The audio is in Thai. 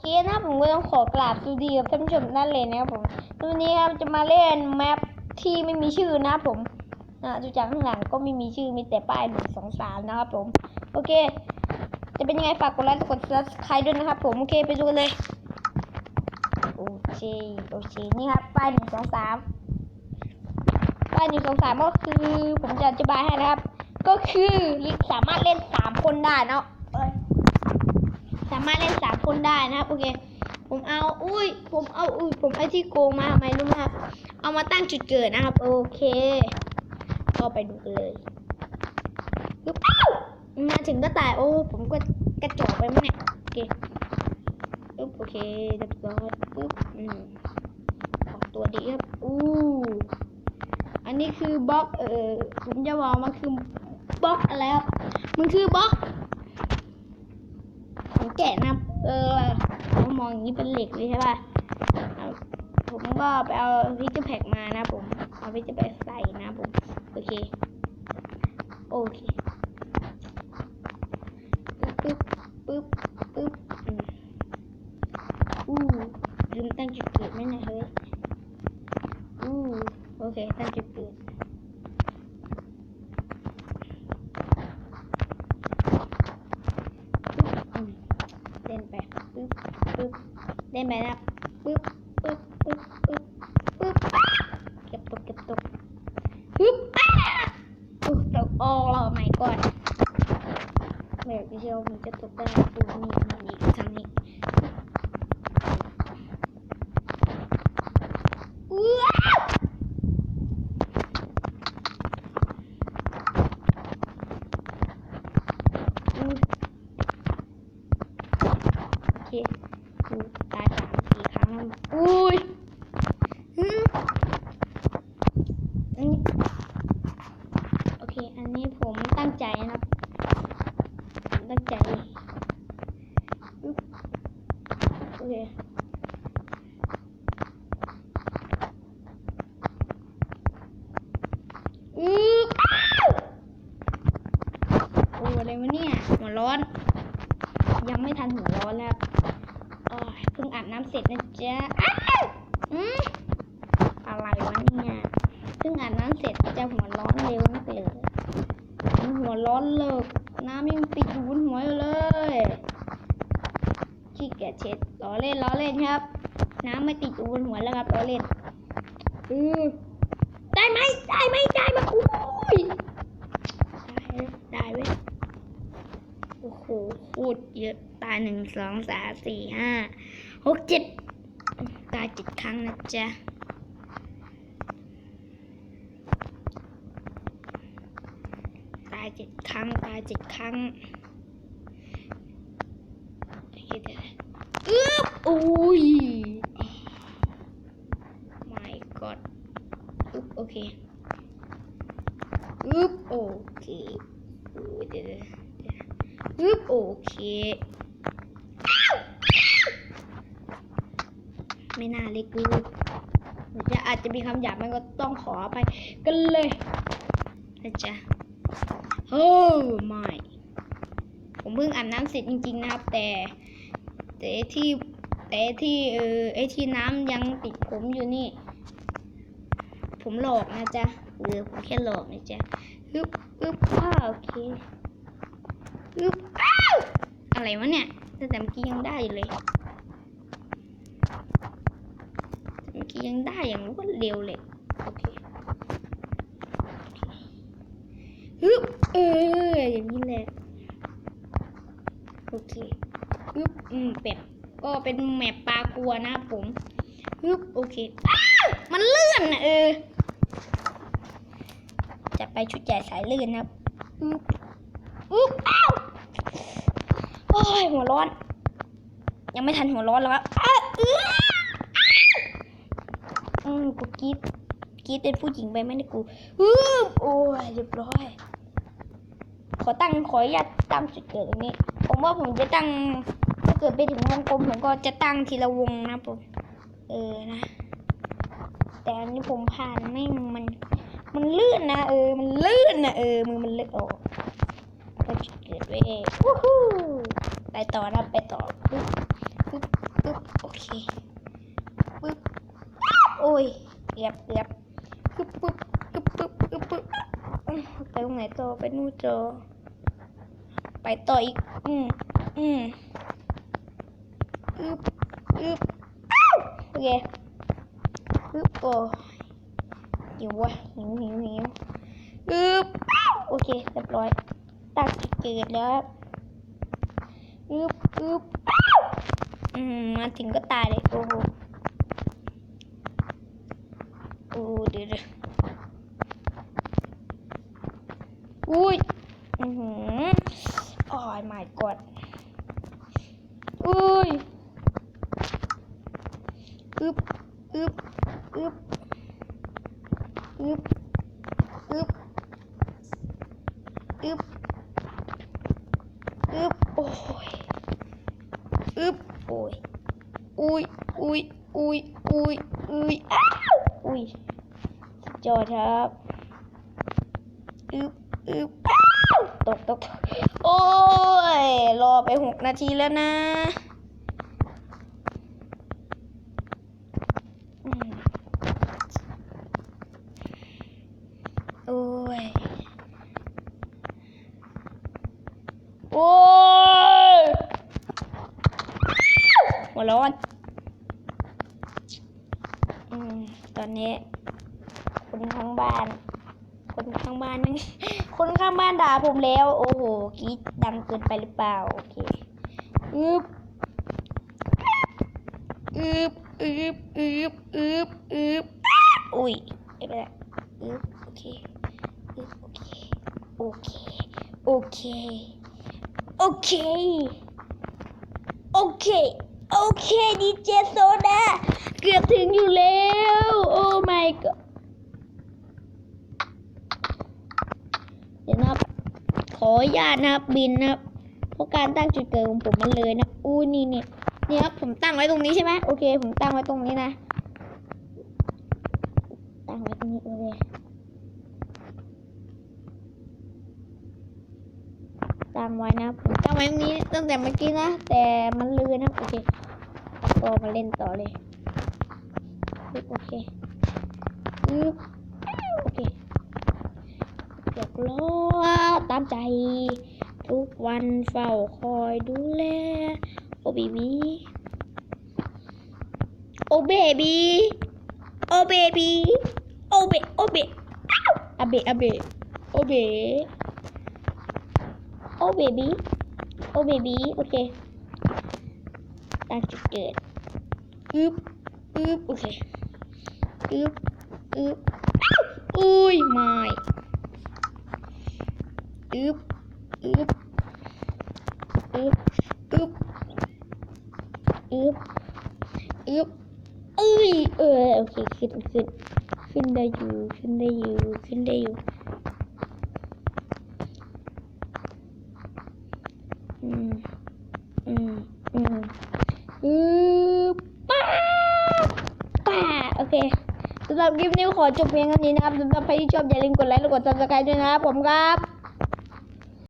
เคนะผมก็ต้องขอกราบสวัสดีกับท่านผู้ชทุกนั่นเลยนะครับผมวันนี้ครับจะมาเล่นแมปที่ไม่มีชื่อนะครับผมอ่าดูจากข้างหลังก็ไม่มีชื่อมีแต่ป้ายหนึ่งสองสามนะครับผม โอเค จะเป็นยังไงฝากกดไลค์กด subscribe ด้วยนะครับผมโอเคไปดูกันเลยโอเคโอเคนี่ครับป้ายหนึ่งสองสามป้ายหนึ่งสองสามก็คือผมจะอธิบายให้นะครับ ก็คือลิสามารถเล่นสามคนได้เนาะามารถเล่นสามคนได้นะครับโอเค ผมเอาอุ้ย ผมเอาอุ้ยผมไอาที่โกงมาทำไมรู้ไหมครับ เอามาตั้งจุดเกิดนะครับ โอเคก็ไปดูกันเลยปึ๊บอ้ามาถึงก็ตายโอ้ผมก็กระจอกไปมั้งเนี่ยโอเคปึ๊บโอเคเรียบร้อยปึ๊บอืมออกตัวดีครับอู้อันนี้คือบล็อกเออผมจะบอกมาคือบล็อกอะไรครับมันคือบล็อก แกะนะเออผมมองอย่างนี้เป็นเหล็กเลยใช่ป่ะผมก็ไปเอาพิกเจอร์แพ็กมานะผม เอาพิกเจอร์แพกใส่นะผม โอเค โอเคปึ๊บปึ๊บปึ๊บอู้ลืมตั้งจุดเกิดไหมเนะเฮ้ยอู้โอเค ตั้งจุดเกิด อืมเล่นไปปึ๊บปึ๊บ เล่นไปนะปึ๊บปึ๊บปึ๊บปึ๊บปึ๊บเก็บตกเก็บตกปึ๊บอ้าโอ้ตกออกแล้วไม่ก่อนแบบเดียวมันจะตกได้ปูนี่นี่ทางนี้ว้าวอืม โอเคดูตายสามสี่ครั้งแล้วอุ้ยฮึอันนี้โอเค อันนี้ผมตั้งใจนะครับผมตั้ง ใจโอเคอึ๊บอ้วโอ้อะไรวะเนี่ย หัวร้อน ยังไม่ทันหัวร้อนแล้วอ้ยเพิ่งอาบน้ำเสร็จนะจ๊ะอ้าวอืมอะไรวะเนี่ยเพิ่งอาบน้ำเสร็จจะหัวร้อนเร็วนักเลยหัวร้อนเลิก น้ำยังติดอยู่บนหัวอยู่เลยขี้เกียจเช็ดล้อเล่นล้อเล่นครับ น้ำไม่ติดอยู่บนหัวแล้วครับล้อเล่นอือได้ไหมได้ไหมได้ไหมโอ้ยได้ได้เว้ยโอ้โหโคตรเยอะตายหนึ่งสองสามสี่ห้าหกเจ็ดตายเจ็ดครั้งนะจ๊ะ ตาย เจ็ดครั้ง ตายเจ็ดครั้งเดี๋ยวๆอึ๊บอุ้ย my god อึ๊บโอเคอึ๊บโอเคอุ้เดี๋ยวอึ๊บโอเคไม่น่าเลยกูจะอาจจะมีคำหยาบมันก็ต้องขอไปกันเลยนะจ๊ะ โอ้ไม่ผมเพิ่งอาบน้ำเสร็จจริงๆนะครับ แต่แต่ที่แต่ที่เออไอที่น้ำยังติดผมอยู่นี่ ผมหลอกนะจ๊ะเออผมแค่หลอกนะจ๊ะปึ๊บปึ๊บอ้าโอเคอึ๊บอ้าวอะไรวะเนี่ยแต่เมื่อกี้ยังได้อยู่เลยเมื่อกี้ยังได้อย่างรวดเร็วเลยโอเคฮึบ เอออย่างนี้แหละโอเคฮึบอืมเป็ดก็เป็นแมปปลากลัวนะผมฮึบโอเคอ้าวมันเลื่อนนะเออจะไปชุดใหญ่สายเลื่อนนะครับอึ๊บอึ๊บอ้าวโอ้ยหัวร้อน ยังไม่ทันหัวร้อนแล้วครับอ้าเอื้ออ้าวอืมกูกรีดกรีดเป็นผู้หญิงไปไม่ได้กูอือโอ้ยเรียบร้อย ขอตั้งขออนุญาตตั้งจุดเกิดตรงนี้ ผมว่าผมจะตั้งถ้าเกิดไปถึงวงกลมผมก็จะตั้งทีละวงนะผมเออนะ แต่อันนี้ผมผ่านไม่มัน มันลื่นนะเออ มันลื่นนะเออมือมันเลื่อนออกก็จุดเกิดไว้วู้ฮู้ไปต่อนะไปต่อปึ๊บปึ๊บปึ๊บโอเคปึ๊บโอ้ยเอียบเอียบปึ๊บปึ๊บปึ๊บปึ๊บปึ๊บไปตรงไหนต่อไปนู่นต่อ ไปต่ออีก อืมอืมอึบอึบอ้าวโอเคอึบโอ้หิววะหิวหิวหิวอึบอ้าวโอเคเรียบร้อยตัดเกิดแล้วอึบอึบอ้าวอืมมาถึงก็ตายเลยโอ้โหโอ้เดี๋ยวเดี๋ยวอุ้ย อือหือโอ้ ย my god อุ้ยอึบอึบอึบอึบอึบอึบอึบโอ้ยอึบโอ้ยอุ้ยอุ้ยอุ้ยอุ้ยอุ้ยอ้าวอุ้ยสุดยอดครับอึบอึบอ้าวตกตกตก อ้ย รอไปหกนาทีแล้วนะ โอ้ย โอ้ยหัวร้อนอืมตอนนี้คนข้งบ้าน คนข้างบ้านนั่งคนข้างบ้านด่าผมแล้ว โอ้โหกีดดังเกินไปหรือเปล่า โอเคอึบอึบอึบอึบอึบอึบอุ้ยไม่เป็นไรอึบโอเคอึบโอเค โอเค โอเค โอเค โอเคโอเคดีเจโซดาเกือบถึงอยู่แล้ว โอ้ my god เดี๋ยวนะครับ ข ออนุญาตนะครับบินนะครับเพราะการตั้งจุดเกิดของผมมันเลยนะอู้นี่นี่นี่ครับผมตั้งไว้ตรงนี้ใช่ไหมโอเค ผมตั้งไว้ตรงนี้นะ ตั้งไว้ตรงนี้โอเคตั้งไว้นะผมตั้งไว้ตรงนี้ตั้งแต่เมื่อกี้นะ แต่มันลือนะโอเคก็มาเล่นต่อเลย โอเคปึ๊บโอเคเรียบร้อยตามใจ ทุกวันเฝ้าคอยดูแล โอบีบี โอเบบี โอเบบี โอเบ โอเบอะเบอะเบ โอเบ โอเบบี โอเบบี โอเคตั้งจุดเกิดอึบอึบโอเคอึบอึบอุ้ยไม่ อึบอึบอึบอึบอึบอึบเอ้ยเออโอเคขึ้นขึ้นขึ้นได้อยู่ขึ้นได้อยู่ขึ้นได้อยู่อืมอืมอืมอือป้าป้าโอเคสำหรับคลิปนี้ขอจบเพียงเท่านี้นะครับสำหรับใครที่ชอบอย่าลืมกดไลค์และกด subscribe ด้วยนะครับผมครับ